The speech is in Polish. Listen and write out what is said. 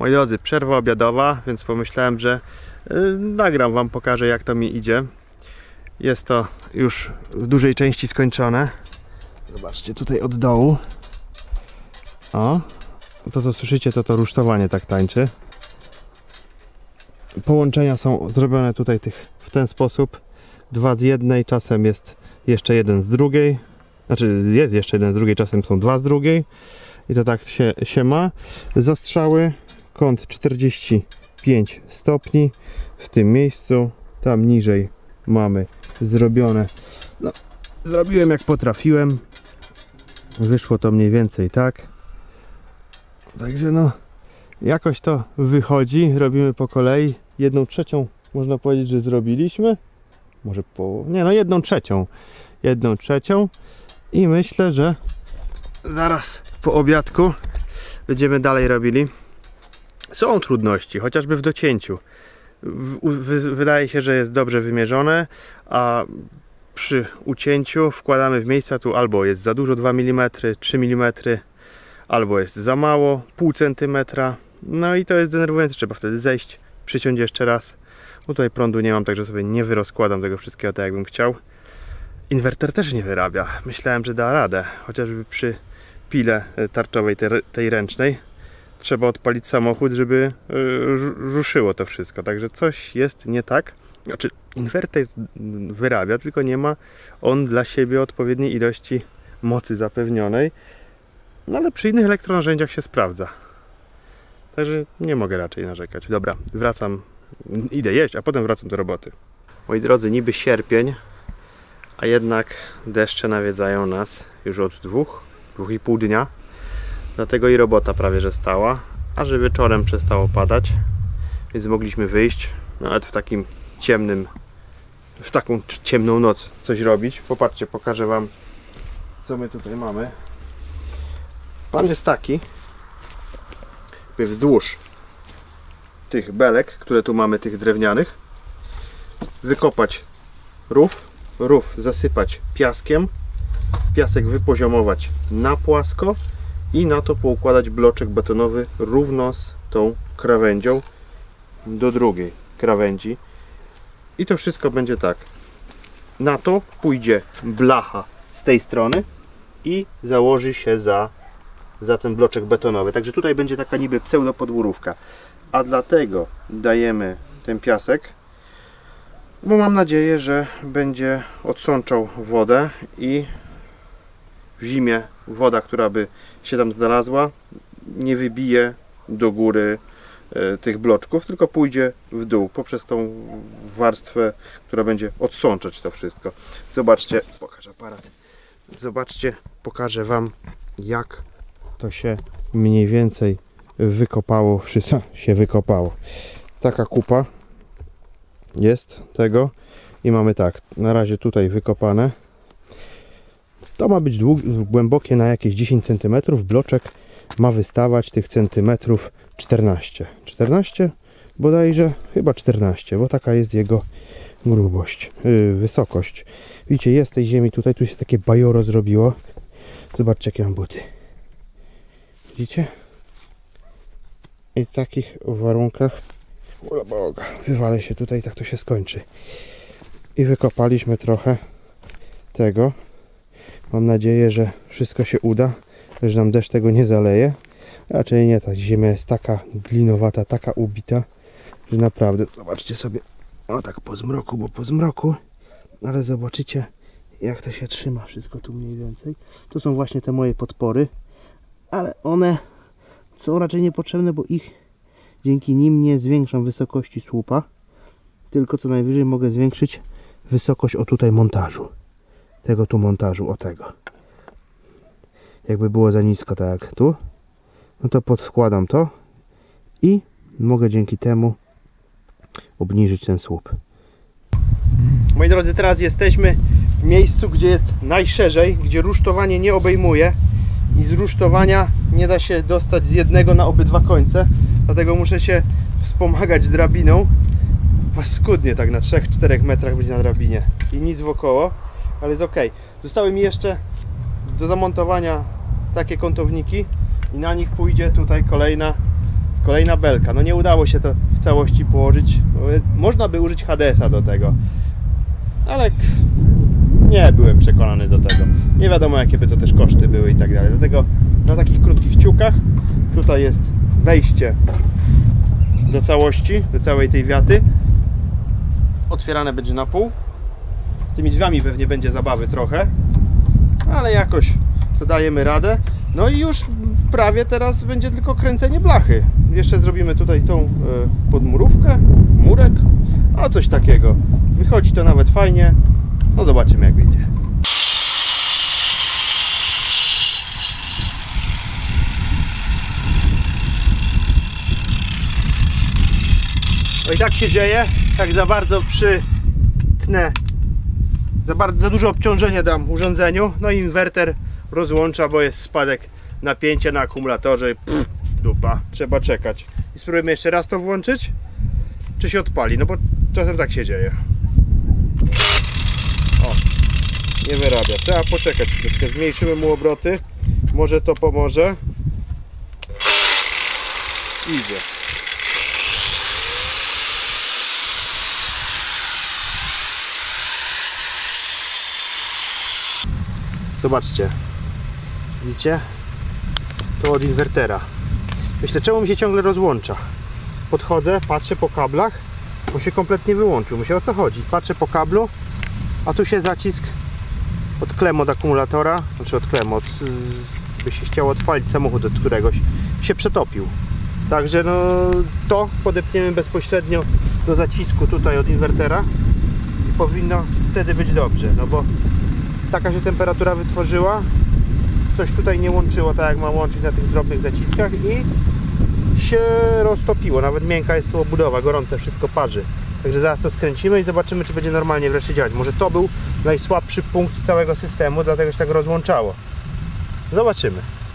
Moi drodzy, przerwa obiadowa, więc pomyślałem, że y, nagram Wam, pokażę jak to mi idzie. Jest to już w dużej części skończone. Zobaczcie tutaj od dołu. O, to co słyszycie, to to rusztowanie tak tańczy. Połączenia są zrobione tutaj tych w ten sposób. Dwa z jednej, czasem jest jeszcze jeden z drugiej. Znaczy jest jeszcze jeden z drugiej, czasem są dwa z drugiej. I to tak się, się ma. Zastrzały, kąt 45 stopni w tym miejscu. Tam niżej mamy zrobione. No, zrobiłem jak potrafiłem. Wyszło to mniej więcej tak. Także no, jakoś to wychodzi. Robimy po kolei. Jedną trzecią można powiedzieć, że zrobiliśmy. Może po. Nie no, jedną trzecią. Jedną trzecią. I myślę, że zaraz po obiadku będziemy dalej robili. Są trudności, chociażby w docięciu. Wydaje się, że jest dobrze wymierzone, a przy ucięciu wkładamy w miejsca tu albo jest za dużo 2 mm, 3 mm, albo jest za mało, pół centymetra. No i to jest denerwujące, trzeba wtedy zejść, przyciąć jeszcze raz. Bo tutaj prądu nie mam, także sobie nie wyrozkładam tego wszystkiego tak jakbym chciał. Inwerter też nie wyrabia. Myślałem, że da radę, chociażby przy pile e, tarczowej tej, tej ręcznej trzeba odpalić samochód, żeby ru- ruszyło to wszystko. Także coś jest nie tak. Znaczy, inwerter wyrabia, tylko nie ma on dla siebie odpowiedniej ilości mocy zapewnionej. No ale przy innych elektronarzędziach się sprawdza. Także nie mogę raczej narzekać. Dobra, wracam, idę jeść, a potem wracam do roboty. Moi drodzy, niby sierpień, a jednak deszcze nawiedzają nas już od dwóch, dwóch i pół dnia. Dlatego i robota prawie że stała, a że wieczorem przestało padać, więc mogliśmy wyjść, nawet w takim ciemnym, w taką ciemną noc coś robić. Popatrzcie, pokażę Wam, co my tutaj mamy. Plan jest taki, by wzdłuż tych belek, które tu mamy, tych drewnianych, wykopać rów, rów zasypać piaskiem, piasek wypoziomować na płasko i na to poukładać bloczek betonowy równo z tą krawędzią do drugiej krawędzi. I to wszystko będzie tak. Na to pójdzie blacha z tej strony i założy się za, za ten bloczek betonowy. Także tutaj będzie taka niby pseudopodwórówka. A dlatego dajemy ten piasek, bo mam nadzieję, że będzie odsączał wodę i w zimie woda, która by się tam znalazła, nie wybije do góry e, tych bloczków, tylko pójdzie w dół poprzez tą warstwę, która będzie odsączać to wszystko. Zobaczcie, pokażę aparat. Zobaczcie, pokażę Wam, jak to się mniej więcej wykopało, wszystko się wykopało. Taka kupa jest tego i mamy tak, na razie tutaj wykopane. To ma być głębokie na jakieś 10 cm. Bloczek ma wystawać tych centymetrów 14. 14? Bodajże chyba 14, bo taka jest jego grubość, yy, wysokość. Widzicie, jest tej ziemi tutaj, tu się takie bajoro zrobiło. Zobaczcie, jakie mam buty. Widzicie? I w takich warunkach, ula Boga, wywalę się tutaj, tak to się skończy. I wykopaliśmy trochę tego. Mam nadzieję, że wszystko się uda, że nam deszcz tego nie zaleje. Raczej nie, ta ziemia jest taka glinowata, taka ubita, że naprawdę, zobaczcie sobie, o tak po zmroku, bo po zmroku, ale zobaczycie jak to się trzyma wszystko tu mniej więcej. To są właśnie te moje podpory, ale one są raczej niepotrzebne, bo ich dzięki nim nie zwiększam wysokości słupa, tylko co najwyżej mogę zwiększyć wysokość o tutaj montażu tego tu montażu, o tego. Jakby było za nisko, tak jak tu, no to podskładam to i mogę dzięki temu obniżyć ten słup. Moi drodzy, teraz jesteśmy w miejscu, gdzie jest najszerzej, gdzie rusztowanie nie obejmuje i z rusztowania nie da się dostać z jednego na obydwa końce, dlatego muszę się wspomagać drabiną. Paskudnie tak na 3-4 metrach być na drabinie i nic wokoło ale jest ok. Zostały mi jeszcze do zamontowania takie kątowniki i na nich pójdzie tutaj kolejna Kolejna belka. No nie udało się to w całości położyć. Można by użyć HDS-a do tego. Ale nie byłem przekonany do tego. Nie wiadomo jakie by to też koszty były i tak dalej. Dlatego na takich krótkich ciukach tutaj jest wejście do całości, do całej tej wiaty. Otwierane będzie na pół. Tymi drzwiami pewnie będzie zabawy trochę, ale jakoś to dajemy radę. No i już prawie teraz będzie tylko kręcenie blachy. Jeszcze zrobimy tutaj tą e, podmurówkę, murek, a coś takiego. Wychodzi to nawet fajnie. No zobaczymy jak wyjdzie. No i tak się dzieje, jak za bardzo przytnę, za, bardzo, za duże obciążenie dam urządzeniu, no i inwerter rozłącza, bo jest spadek napięcia na akumulatorze, Pff, dupa, trzeba czekać. I spróbujemy jeszcze raz to włączyć, czy się odpali, no bo czasem tak się dzieje. O, nie wyrabia, trzeba poczekać chwileczkę, zmniejszymy mu obroty, może to pomoże. Idzie. Zobaczcie. Widzicie? To od inwertera. Myślę, czemu mi się ciągle rozłącza? Podchodzę, patrzę po kablach. On się kompletnie wyłączył. Myślę, o co chodzi? Patrzę po kablu, a tu się zacisk od klem od akumulatora, znaczy od klem, od, yy, by się chciało odpalić samochód od któregoś, się przetopił. Także no, to podepniemy bezpośrednio do zacisku tutaj od inwertera i powinno wtedy być dobrze, no bo taka się temperatura wytworzyła? Coś tutaj nie łączyło tak jak ma łączyć na tych drobnych zaciskach i się roztopiło, nawet miękka jest tu obudowa, gorące wszystko parzy. Także zaraz to skręcimy i zobaczymy czy będzie normalnie wreszcie działać. Może to był najsłabszy punkt całego systemu dlatego się tak rozłączało. Zobaczymy